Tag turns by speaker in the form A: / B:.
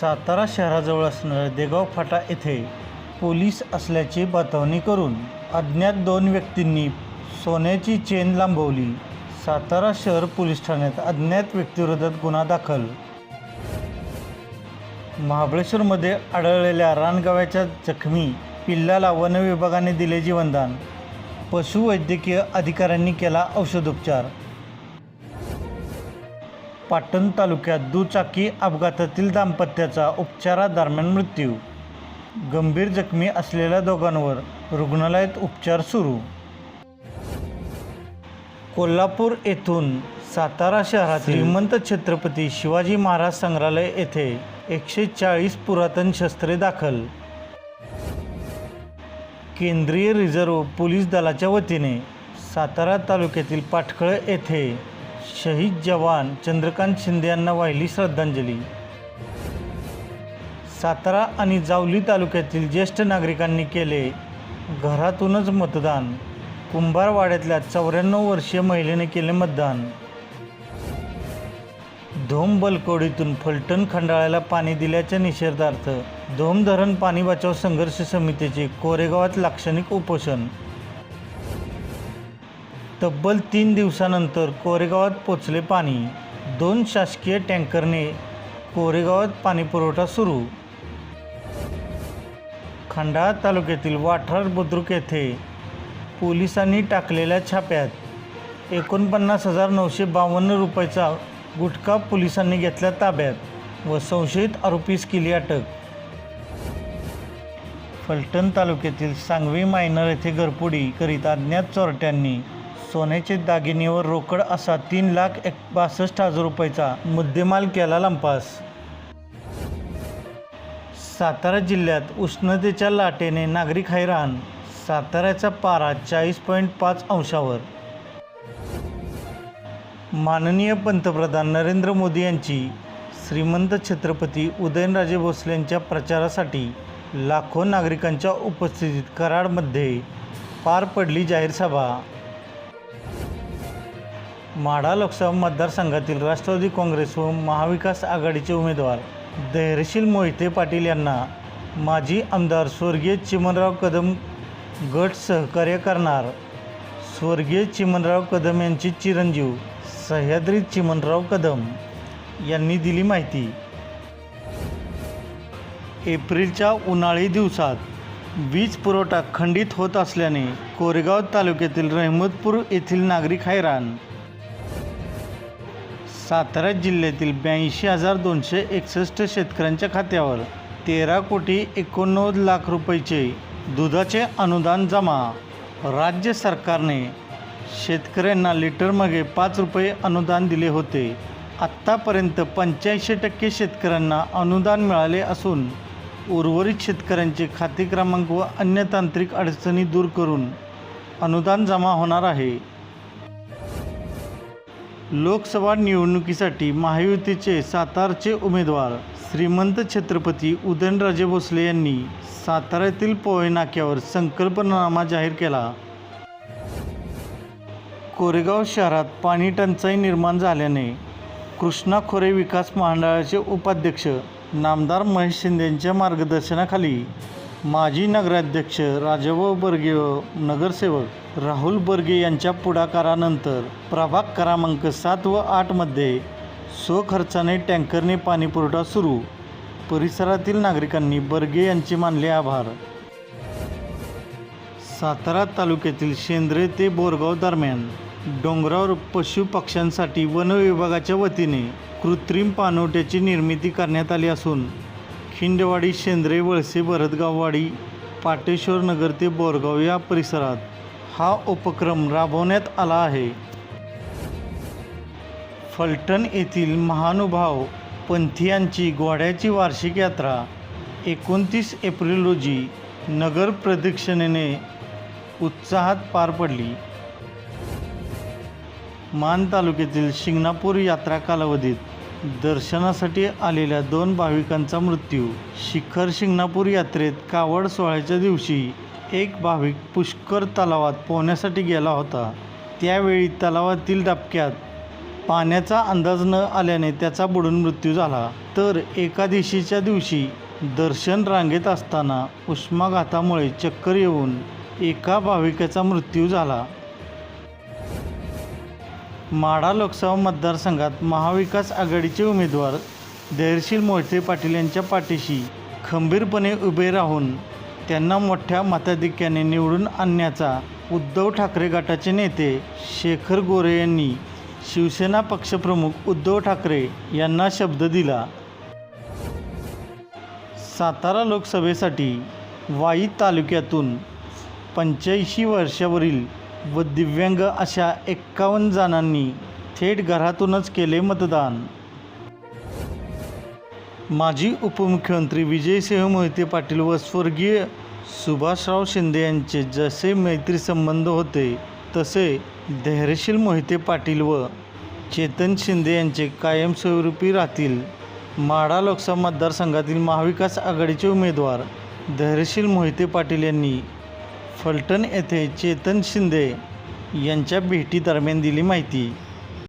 A: सातारा शहराजवळ असणाऱ्या देगाव फाटा येथे पोलीस असल्याची बतावणी करून अज्ञात दोन व्यक्तींनी सोन्याची चेन लांबवली. सातारा शहर पोलीस ठाण्यात अज्ञात व्यक्तीविरोधात गुन्हा दाखल. महाबळेश्वरमध्ये आढळलेल्या रानगाव्याच्या जखमी पिल्लाला वनविभागाने दिले जीवनदान. पशुवैद्यकीय अधिकाऱ्यांनी केला औषधोपचार. पाटण तालुक्यात दुचाकी अपघातातील दाम्पत्याचा उपचारादरम्यान मृत्यू. गंभीर जखमी असलेल्या दोघांवर रुग्णालयात उपचार सुरू. कोल्हापूर येथून सातारा शहरातील श्रीमंत छत्रपती शिवाजी महाराज संग्रहालय येथे एकशे चाळीस पुरातन शस्त्रे दाखल. केंद्रीय रिझर्व्ह पोलीस दलाच्या वतीने सातारा तालुक्यातील पाटखळ येथे शहीद जवान चंद्रकांत शिंदे यांना वाहिली श्रद्धांजली. सातारा आणि जावली तालुक्यातील ज्येष्ठ नागरिकांनी केले घरातूनच मतदान. कुंभारवाड्यातल्या चौऱ्याण्णव वर्षीय महिलेने केले मतदान. धोम बलकोडीतून फलटण खंडाळ्याला पाणी दिल्याच्या निषेधार्थ धोम धरण पाणी बचाव संघर्ष समितीचे कोरेगावात लाक्षणिक उपोषण. तब्बल तीन दिवसानंतर कोरेगावात पोचले पाणी. दोन शासकीय टँकरने कोरेगावात पाणीपुरवठा सुरू. खंडाळा तालुक्यातील वाठार बुद्रुक येथे पोलिसांनी टाकलेल्या छाप्यात एकोणपन्नास हजार नऊशे बावन्न रुपयाचा गुटखा पोलिसांनी घेतल्या ताब्यात व संशयित आरोपीस केली अटक. फलटण तालुक्यातील सांगवी मायनर येथे घरपुडी करीत अज्ञात चोरट्यांनी सोन्याचे दागिनेवर रोकड असा तीन लाख एक बासष्ट हजार रुपयाचा मुद्देमाल केला लंपास. सातारा जिल्ह्यात उष्णतेच्या लाटेने नागरिक हैराण साताऱ्याचा पारा चाळीस पॉईंट पाच अंशावर. माननीय पंतप्रधान नरेंद्र मोदी यांची श्रीमंत छत्रपती उदयनराजे भोसले यांच्या प्रचारासाठी लाखो नागरिकांच्या उपस्थितीत कराडमध्ये पार पडली जाहीर सभा. माढा लोकसभा मतदारसंघातील राष्ट्रवादी काँग्रेस व महाविकास आघाडीचे उमेदवार धैर्यशील मोहिते पाटील यांना माजी आमदार स्वर्गीय चिमनराव कदम गट सहकार्य करणार. स्वर्गीय चिमनराव कदम यांचे चिरंजीव सह्याद्री चिमनराव कदम यांनी दिली माहिती. एप्रिलच्या उन्हाळी दिवसात वीज पुरवठा खंडित होत असल्याने कोरेगाव तालुक्यातील रहमतपूर येथील नागरिक हैराण सातारा जिल्ह्यातील ब्याऐंशी हजार दोनशे एकसष्ट शेतकऱ्यांच्या खात्यावर तेरा कोटी एकोणनव्वद लाख रुपयाचे दुधाचे अनुदान जमा. राज्य सरकारने शेतकऱ्यांना लिटरमागे पाच रुपये अनुदान दिले होते. आत्तापर्यंत पंच्याऐंशी टक्के शेतकऱ्यांना अनुदान मिळाले असून उर्वरित शेतकऱ्यांचे खाते क्रमांक व अन्य तांत्रिक अडचणी दूर करून अनुदान जमा होणार आहे. लोकसभा निवडणुकीसाठी महायुतीचे सातारचे उमेदवार श्रीमंत छत्रपती उदयनराजे भोसले यांनी साताऱ्यातील पोहे नाक्यावर संकल्पनामा जाहीर केला. कोरेगाव शहरात पाणी टंचाई निर्माण झाल्याने कृष्णा खोरे विकास महामंडळाचे उपाध्यक्ष नामदार महेश शिंदे यांच्या मार्गदर्शनाखाली माजी नगराध्यक्ष राजाभाऊ बर्गे व नगरसेवक राहुल बर्गे यांच्या पुढाकारानंतर प्रभाग क्रमांक सात व आठमध्ये स्वखर्चाने टँकरने पाणीपुरवठा सुरू. परिसरातील नागरिकांनी बर्गे यांचे मानले आभार. सातारा तालुक्यातील शेंद्रे ते बोरगाव दरम्यान डोंगरावर पशुपक्ष्यांसाठी वन विभागाच्या वतीने कृत्रिम पाणवठ्याची निर्मिती करण्यात आली असून खिंडवाडी शेंद्रे वळसे भरतगाववाडी पाटेश्वर नगर ते बोरगाव या परिसरात हा उपक्रम राबवण्यात आला आहे. फलटण येथील महानुभाव पंथीयांची घोड्याची वार्षिक यात्रा एकोणतीस एप्रिल रोजी नगर प्रदक्षिणेने उत्साहात पार पडली. मान तालुक्यातील शिंगणापूर यात्रा कालावधीत दर्शनासाठी आलेल्या दोन भाविकांचा मृत्यू. शिखर शिंगणापूर यात्रेत कावड सोहळ्याच्या दिवशी एक भाविक पुष्कर तलावात पोहण्यासाठी गेला होता. त्यावेळी तलावातील डबक्यात पाण्याचा अंदाज न आल्याने त्याचा बुडून मृत्यू झाला. तर एकादशीच्या दिवशी दर्शन रांगेत असताना उष्माघातामुळे चक्कर येऊन एका भाविकाचा मृत्यू झाला. माढा लोकसभा मतदारसंघात महाविकास आघाडीचे उमेदवार धैर्यशील मोहिते पाटील यांच्या पाठीशी खंबीरपणे उभे राहून त्यांना मोठ्या मताधिक्याने निवडून आणण्याचा उद्धव ठाकरे गटाचे नेते शेखर गोरे यांनी शिवसेना पक्षप्रमुख उद्धव ठाकरे यांना शब्द दिला. सातारा लोकसभेसाठी वाई तालुक्यातून पंच्याऐंशी वर्षावरील व दिव्यांग अशा एक्कावन्न जणांनी थेट घरातूनच केले मतदान. माजी उपमुख्यमंत्री विजयसिंह मोहिते पाटील व स्वर्गीय सुभाषराव शिंदे यांचे जसे मैत्री संबंध होते तसे धैर्यशील मोहिते पाटील व चेतन शिंदे यांचे कायमस्वरूपी राहतील. माढा लोकसभा मतदारसंघातील महाविकास आघाडीचे उमेदवार धैर्यशील मोहिते पाटील यांनी फलटण येथे चेतन शिंदे यांच्या भेटीदरम्यान दिली माहिती.